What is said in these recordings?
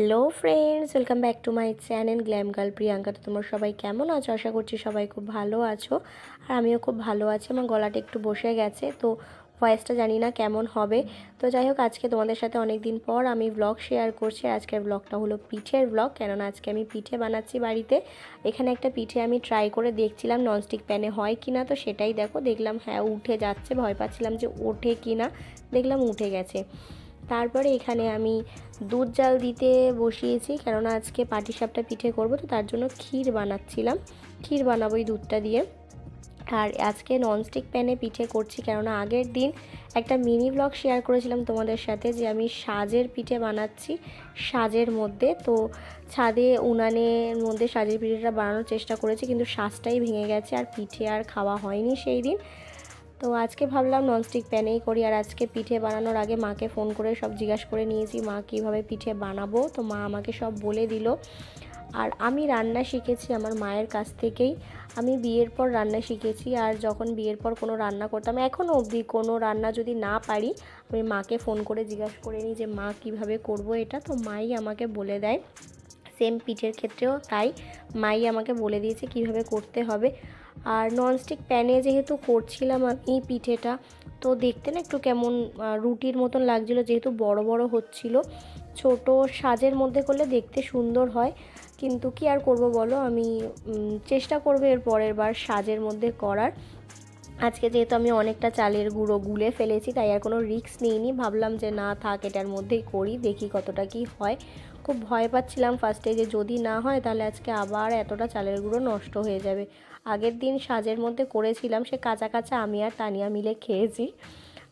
Hello friends, welcome back to my channel Glam Girl. Priyanka, তো তোমরা সবাই কেমন আছো? আশা করছি সবাই খুব ভালো আছো। আর আমিও খুব ভালো আছি, আমার গলাটা একটু বসে গেছে, তো ভয়েসটা জানি না কেমন হবে। তো যাই হোক, আজকে তোমাদের সাথে অনেক দিন পর আমি ব্লগ শেয়ার করছি। আজকের ব্লগটা হলো পিঠের ব্লগ কেননা আজকে আমি পিঠে বানাচ্ছি বাড়িতে। এখানে একটা পিঠে আমি ট্রাই করে দেখছিলাম ননস্টিক প্যানে হয় কি না তো সেটাই দেখো। দেখলাম হ্যাঁ উঠে যাচ্ছে। ভয় পাচ্ছিলাম যে ওঠে কি না দেখলাম উঠে গেছে। তারপরে এখানে আমি দুধ জাল দিতে বসিয়েছি, কেননা আজকে পাটিসাপটা পিঠে করব, তো তার জন্য ক্ষীর বানাচ্ছিলাম। ক্ষীর বানাবো এই দুধটা দিয়ে। আর আজকে ননস্টিক প্যানে পিঠে করছি, কেননা আগের দিন একটা মিনি ব্লগ শেয়ার করেছিলাম তোমাদের সাথে যে আমি সাজের পিঠে বানাচ্ছি সাজের মধ্যে। তো ছাদে উনানের মধ্যে সাজের পিঠেটা বানানোর চেষ্টা করেছি, কিন্তু সাজটাই ভেঙে গেছে আর পিঠে আর খাওয়া হয়নি সেই দিন। তো আজকে ভাবলাম ননস্টিক প্যানেই করি, আর আজকে পিঠে বানানোর আগে মাকে ফোন করে সব জিজ্ঞাসা করে নিয়েছি, মা কীভাবে পিঠে বানাবো? তো মা আমাকে সব বলে দিল। আর আমি রান্না শিখেছি আমার মায়ের কাছ থেকেই। আমি বিয়ের পর রান্না শিখেছি, আর যখন বিয়ের পর কোনো রান্না করতাম এখনও অবধি কোনো রান্না যদি না পারি, আমি মাকে ফোন করে জিজ্ঞাসা করে নিই যে, মা, কীভাবে করব এটা? তো মাই আমাকে বলে দেয়। সেম পিঠের ক্ষেত্রেও তাই। মাই আমাকে বলে দিয়েছে কীভাবে করতে হবে। আর ননস্টিক প্যানে যেহেতু করছিলাম আমি পিঠেটা, তো দেখতে না একটু কেমন রুটির মতন লাগছিল, যেহেতু বড় বড় হচ্ছিল। ছোট সাজের মধ্যে করলে দেখতে সুন্দর হয়, কিন্তু কি আর করব বলো? আমি চেষ্টা করব এর পরের বার সাজের মধ্যে করার। আজকে যেহেতু আমি অনেকটা চালের গুঁড়ো গুলে ফেলেছি, তাই আর কোনো রিস্ক নিইনি। ভাবলাম যে না থাক, এটার মধ্যেই করি, দেখি কতটা কি হয়। খুব ভয় পাচ্ছিলাম ফার্স্টে যে যদি না হয়, তাহলে আজকে আবার এতটা চালের গুঁড়ো নষ্ট হয়ে যাবে। আগের দিন সাজের মধ্যে করেছিলাম, সে কাঁচা কাঁচা আমি আর তানিয়া মিলে খেয়েছি।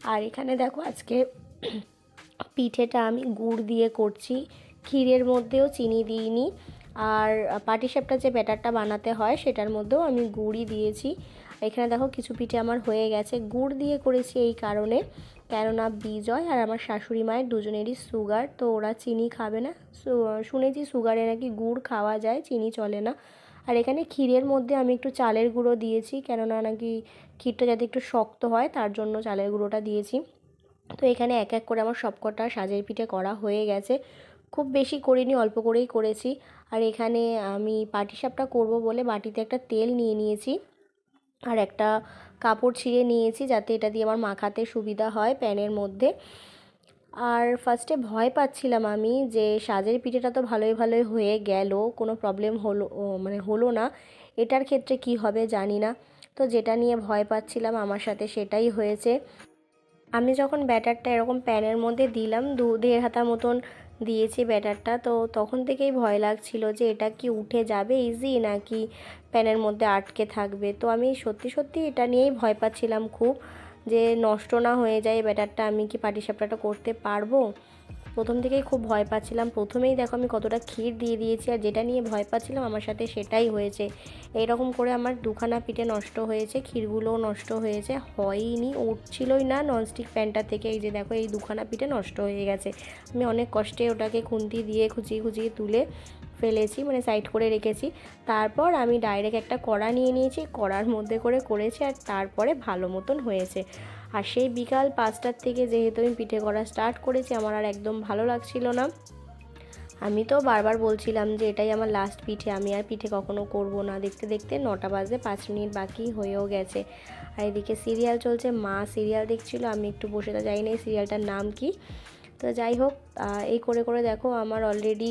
আর এখানে দেখো আজকে পিঠেটা আমি গুড় দিয়ে করছি। ক্ষীরের মধ্যেও চিনি দিইনি। আর পাটিসাপটা যে ব্যাটারটা বানাতে হয়, সেটার মধ্যেও আমি গুড়ই দিয়েছি। এখানে দেখো কিছু পিঠে আমার হয়ে গেছে। গুড় দিয়ে করেছি এই কারণে। কেননা বিজয় আর আমার শাশুড়ি মায়ের দুজনেরই সুগার, তো ওরা চিনি খাবে না। শুনেছি সুগারে নাকি গুড় খাওয়া যায়, চিনি চলে না। আর এখানে ক্ষীরের মধ্যে আমি একটু চালের গুঁড়ো দিয়েছি, কেননা নাকি ক্ষীরটা যাতে একটু শক্ত হয়, তার জন্য চালের গুঁড়োটা দিয়েছি। তো এখানে এক এক করে আমার সবকটা সাজের পিঠে করা হয়ে গেছে। খুব বেশি করিনি, অল্প করেই করেছি। আর এখানে আমি পাটিসাপটা করব বলে বাটিতে একটা তেল নিয়ে নিয়েছি। আর একটা কাপড় ছিঁড়ে নিয়েছি যাতে এটা দিয়ে আমার মাখাতে সুবিধা হয় প্যানের মধ্যে। আর ফার্স্টে ভয় পাচ্ছিলাম আমি যে সাজের পিঠেটা তো ভালোই ভালোই হয়ে গেল, কোনো প্রবলেম হলো মানে হলো না, এটার ক্ষেত্রে কি হবে জানি না। তো যেটা নিয়ে ভয় পাচ্ছিলাম আমার সাথে সেটাই হয়েছে। আমি যখন ব্যাটারটা এরকম প্যানের মধ্যে দিলাম, দু দেড় হাতা মতন দিয়েছি ব্যাটারটা। তো তখন থেকেই ভয় লাগছিল যে এটা কি উঠে যাবে ইজি নাকি প্যানের মধ্যে আটকে থাকবে। তো আমি সত্যি সত্যি এটা নিয়েই ভয় পাচ্ছিলাম খুব যে নষ্ট না হয়ে যায় ব্যাটারটা, আমি কি পাটিসাপটাটা করতে পারব? প্রথম থেকেই খুব ভয় পাচ্ছিলাম। প্রথমেই দেখো আমি কতটা ক্ষীর দিয়ে দিয়েছি আর যেটা নিয়ে ভয় পাচ্ছিলাম আমার সাথে সেটাই হয়েছে। এইরকম করে আমার দুখানা পিঠে নষ্ট হয়েছে, ক্ষীরগুলোও নষ্ট হয়েছে, হয়নি, উঠছিলই না ননস্টিক প্যানটা থেকে। এই যে দেখো, এই দুখানা পিঠে নষ্ট হয়ে গেছে। আমি অনেক কষ্টে ওটাকে খুন্তি দিয়ে খুঁচিয়ে খুঁচিয়ে তুলে ফেলেছি মানে সাইড করে রেখেছি। তারপর আমি ডাইরেক্ট একটা কড়া নিয়ে নিয়েছি, কড়ার মধ্যে করে করেছি আর তারপরে ভালো মতন হয়েছে। আর সেই বিকাল পাঁচটার থেকে যেহেতু আমি পিঠে করা স্টার্ট করেছি, আমার আর একদম ভালো লাগছিল না। আমি তো বারবার বলছিলাম যে এটাই আমার লাস্ট পিঠে, আমি আর পিঠে কখনো করব না। দেখতে দেখতে নটা বাজে, পাঁচ মিনিট বাকি হয়েও গেছে। আর এদিকে সিরিয়াল চলছে, মা সিরিয়াল দেখছিল, আমি একটু বসে তো যাই না সিরিয়ালটার নাম কি? তো যাই হোক এই করে করে দেখো, আমার অলরেডি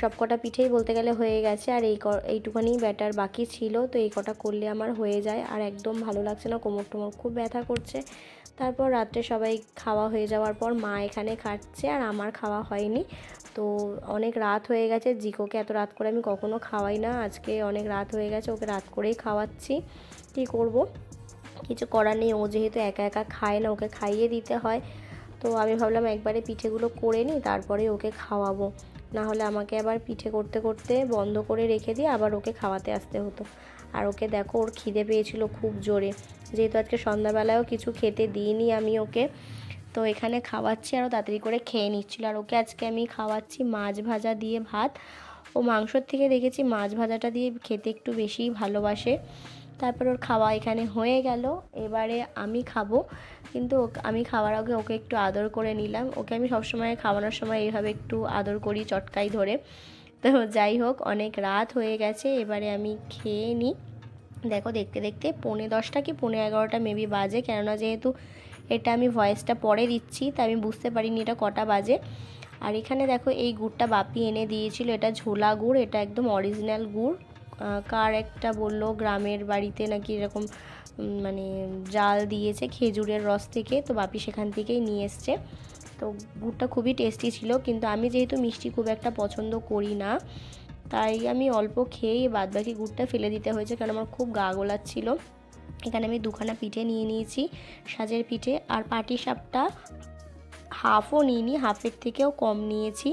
সব কটা পিঠেই বলতে গেলে হয়ে গেছে। আর এই এইটুখানি ব্যাটার বাকি ছিল, তো এই কটা করলে আমার হয়ে যায়। আর একদম ভালো লাগছে না, কোমর টোমর খুব ব্যথা করছে। তারপর রাত্রে সবাই খাওয়া হয়ে যাওয়ার পর মা এখানে খাচ্ছে, আর আমার খাওয়া হয়নি। তো অনেক রাত হয়ে গেছে, জিকোকে এত রাত করে আমি কখনো খাওয়াই না। আজকে অনেক রাত হয়ে গেছে, ওকে রাত করেই খাওয়াচ্ছি। কী করব? কিছু করার নেই, ও যেহেতু একা একা খায় না, ওকে খাইয়ে দিতে হয়। তো আমি ভাবলাম একবারে পিঠেগুলো করে নিই তারপরে ওকে খাওয়াবো। না হলে আমাকে আবার পিঠে করতে করতে বন্ধ করে রেখে দিয়ে আবার ওকে খাওয়াতে আসতে হতো। আর ওকে দেখো, ওর খিদে পেয়েছিল খুব জোরে। যেহেতু আজকে সন্ধ্যাবেলায়ও কিছু খেতে দিইনি আমি ওকে, তো এখানে খাওয়াচ্ছি আরও তাড়াতাড়ি করে খেয়ে নিচ্ছিল। আর ওকে আজকে আমি খাওয়াচ্ছি মাছ ভাজা দিয়ে ভাত। ও মাংসর থেকে দেখেছি মাছ ভাজাটা দিয়ে খেতে একটু বেশিই ভালোবাসে। তারপর ওর খাওয়া এখানে হয়ে গেল। এবারে আমি খাব। কিন্তু আমি খাওয়ার আগে ওকে একটু আদর করে নিলাম। ওকে আমি সবসময় খাওয়ানোর সময় এইভাবে একটু আদর করি চটকাই ধরে। তো যাই হোক, অনেক রাত হয়ে গেছে। এবারে আমি খেয়ে নিই দেখো, দেখতে দেখতে পৌনে দশটা কি পৌনে এগারোটা মেবি বাজে। কেননা যেহেতু এটা আমি ভয়েসটা পরে দিচ্ছি তা আমি বুঝতে পারিনি এটা কটা বাজে। আর এখানে দেখো, এই গুড়টা বাপি এনে দিয়েছিল। এটা ঝোলা গুড়, এটা একদম অরিজিনাল গুড়। কার একটা বলল, গ্রামের বাড়িতে নাকি এরকম মানে জাল দিয়েছে খেজুরের রস থেকে, তো বাপি সেখান থেকেই নিয়ে এসছে। তো গুড়টা খুবই টেস্টি ছিল, কিন্তু আমি যেহেতু মিষ্টি খুব একটা পছন্দ করি না, তাই আমি অল্প খেয়েই বাদবাকি গুড়টা ফেলে দিতে হয়েছে, কারণ আমার খুব গা গোলাচ্ছিল। এখানে আমি দুখানা পিঠে নিয়ে নিয়েছি, সাজের পিঠে, আর পাটি সাপটা হাফও নিইনি, হাফের থেকেও কম নিয়েছি।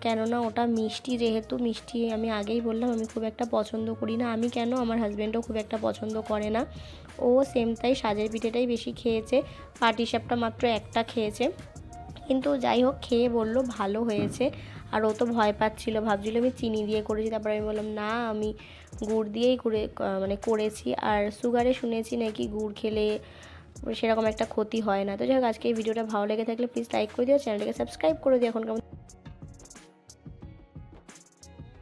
কেননা ওটা মিষ্টি, যেহেতু মিষ্টি আমি আগেই বললাম, আমি খুব একটা পছন্দ করি না। আমি কেন? আমার হাজব্যান্ডও খুব একটা পছন্দ করে না। ও সেম তাই সাজের পিঠেটাই বেশি খেয়েছে। পাটি সাপটা মাত্র একটা খেয়েছে। কিন্তু যাই হোক, খেয়ে বলল ভালো হয়েছে। আর ও তো ভয় পাচ্ছিলো, ভাবছিল আমি চিনি দিয়ে করেছি। তারপরে আমি বললাম, না, আমি গুড় দিয়েই করে মানে করেছি। আর সুগারে শুনেছি নাকি গুড় খেলে সেরকম একটা ক্ষতি হয় না। তো যাই হোক, আজকে এই ভিডিওটা ভালো লেগে থাকলে প্লিজ লাইক করে দিও চ্যানেলটাকে সাবস্ক্রাইব করে দিও। এখন কেমন